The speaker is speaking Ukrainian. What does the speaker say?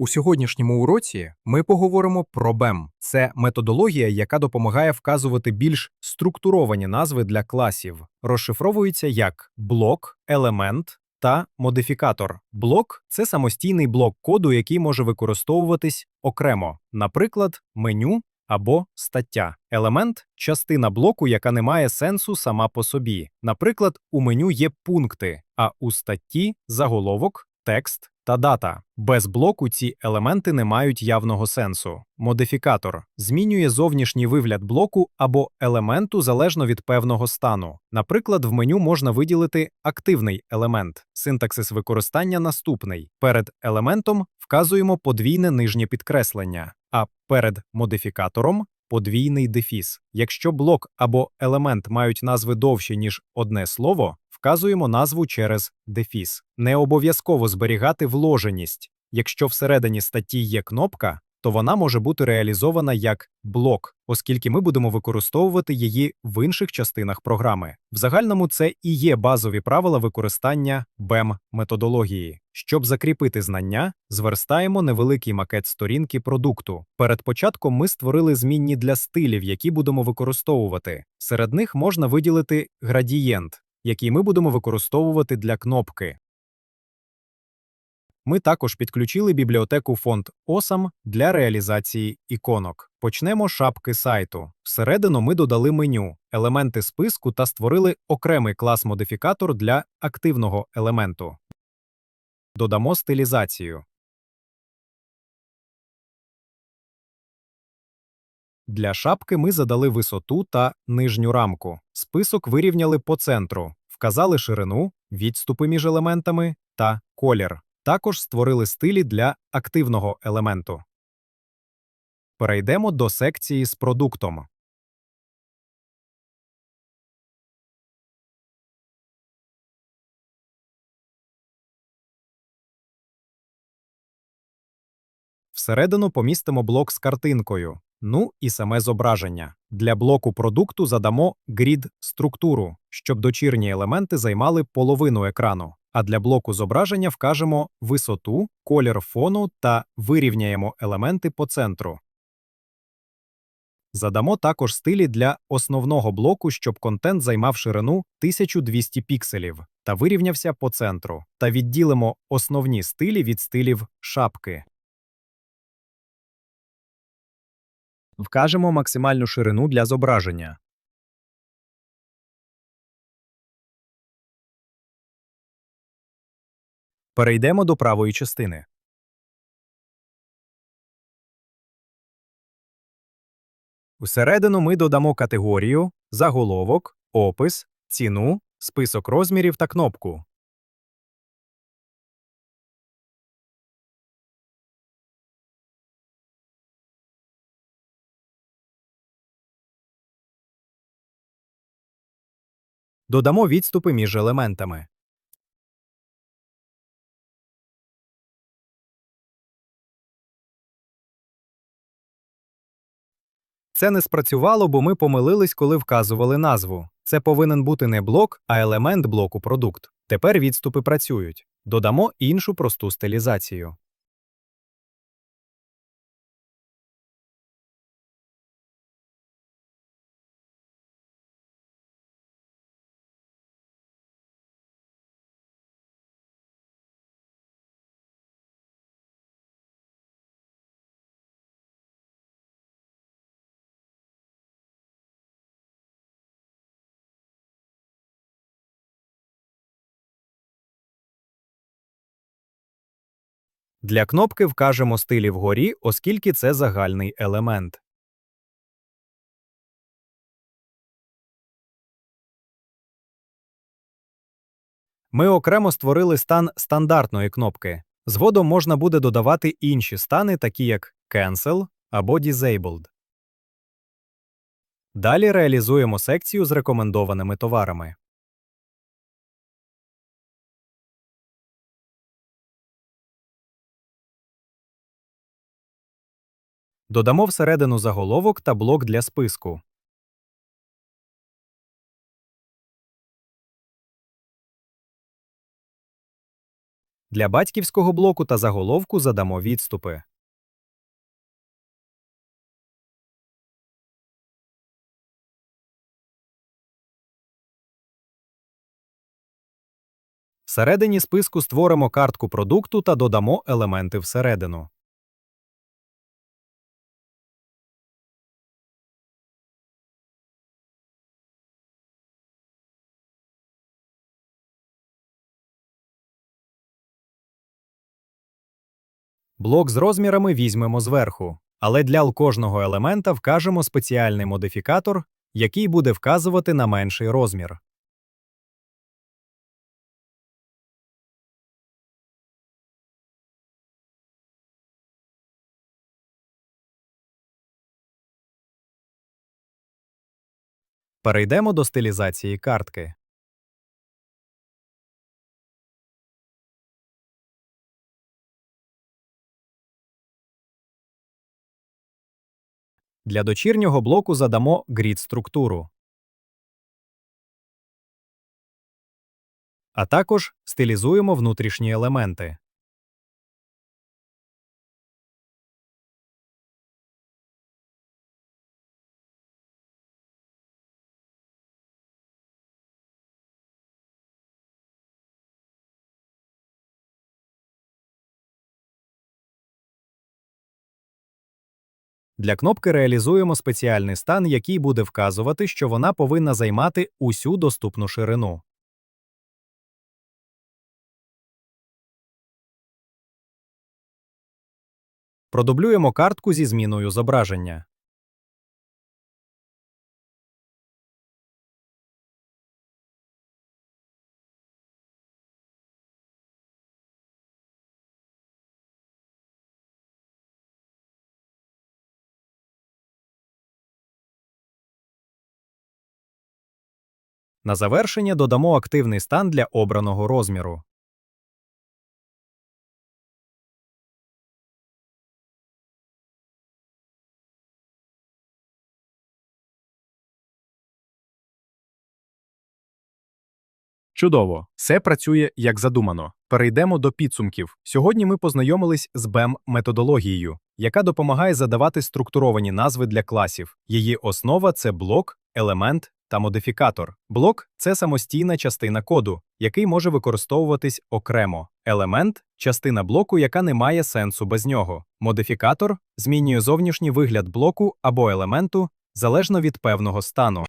У сьогоднішньому уроці ми поговоримо про BEM. Це методологія, яка допомагає вказувати більш структуровані назви для класів. Розшифровується як блок, елемент та модифікатор. Блок це самостійний блок коду, який може використовуватись окремо, наприклад, меню або стаття. Елемент частина блоку, яка не має сенсу сама по собі. Наприклад, у меню є пункти, а у статті заголовок, текст та дата. Без блоку ці елементи не мають явного сенсу. Модифікатор змінює зовнішній вигляд блоку або елементу залежно від певного стану. Наприклад, в меню можна виділити активний елемент. Синтаксис використання наступний. Перед елементом вказуємо подвійне нижнє підкреслення, а перед модифікатором подвійний дефіс. Якщо блок або елемент мають назви довші, ніж одне слово, вказуємо назву через дефіс. Не обов'язково зберігати вложеність. Якщо всередині статті є кнопка, то вона може бути реалізована як блок, оскільки ми будемо використовувати її в інших частинах програми. В загальному це і є базові правила використання BEM методології. Щоб закріпити знання, зверстаємо невеликий макет сторінки продукту. Перед початком ми створили змінні для стилів, які будемо використовувати. Серед них можна виділити градієнт, який ми будемо використовувати для кнопки. Ми також підключили бібліотеку фонд OSAM для реалізації іконок. Почнемо з шапки сайту. Всередину ми додали меню, елементи списку та створили окремий клас-модифікатор для активного елементу. Додамо стилізацію. Для шапки ми задали висоту та нижню рамку. Список вирівняли по центру, вказали ширину, відступи між елементами та колір. Також створили стилі для активного елементу. Перейдемо до секції з продуктом. Всередину помістимо блок з картинкою, ну і саме зображення. Для блоку продукту задамо grid-структуру, щоб дочірні елементи займали половину екрану. А для блоку зображення вкажемо висоту, колір фону та вирівняємо елементи по центру. Задамо також стилі для основного блоку, щоб контент займав ширину 1200 пікселів та вирівнявся по центру. Та відділимо основні стилі від стилів шапки. Вкажемо максимальну ширину для зображення. Перейдемо до правої частини. Всередину ми додамо категорію, заголовок, опис, ціну, список розмірів та кнопку. Додамо відступи між елементами. Це не спрацювало, бо ми помилились, коли вказували назву. Це повинен бути не блок, а елемент блоку продукт. Тепер відступи працюють. Додамо іншу просту стилізацію. Для кнопки вкажемо стилі вгорі, оскільки це загальний елемент. Ми окремо створили стан стандартної кнопки. Згодом можна буде додавати інші стани, такі як Cancel або Disabled. Далі реалізуємо секцію з рекомендованими товарами. Додамо всередину заголовок та блок для списку. Для батьківського блоку та заголовку задамо відступи. Всередині списку створимо картку продукту та додамо елементи всередину. Блок з розмірами візьмемо зверху, але для кожного елемента вкажемо спеціальний модифікатор, який буде вказувати на менший розмір. Перейдемо до стилізації картки. Для дочірнього блоку задамо grid-структуру. А також стилізуємо внутрішні елементи. Для кнопки реалізуємо спеціальний стан, який буде вказувати, що вона повинна займати усю доступну ширину. Продублюємо картку зі зміною зображення. На завершення додамо активний стан для обраного розміру. Чудово, все працює як задумано. Перейдемо до підсумків. Сьогодні ми познайомились з BEM методологією, яка допомагає задавати структуровані назви для класів. Її основа це блок, елемент та модифікатор. Блок це самостійна частина коду, який може використовуватись окремо. Елемент частина блоку, яка не має сенсу без нього. Модифікатор змінює зовнішній вигляд блоку або елементу залежно від певного стану.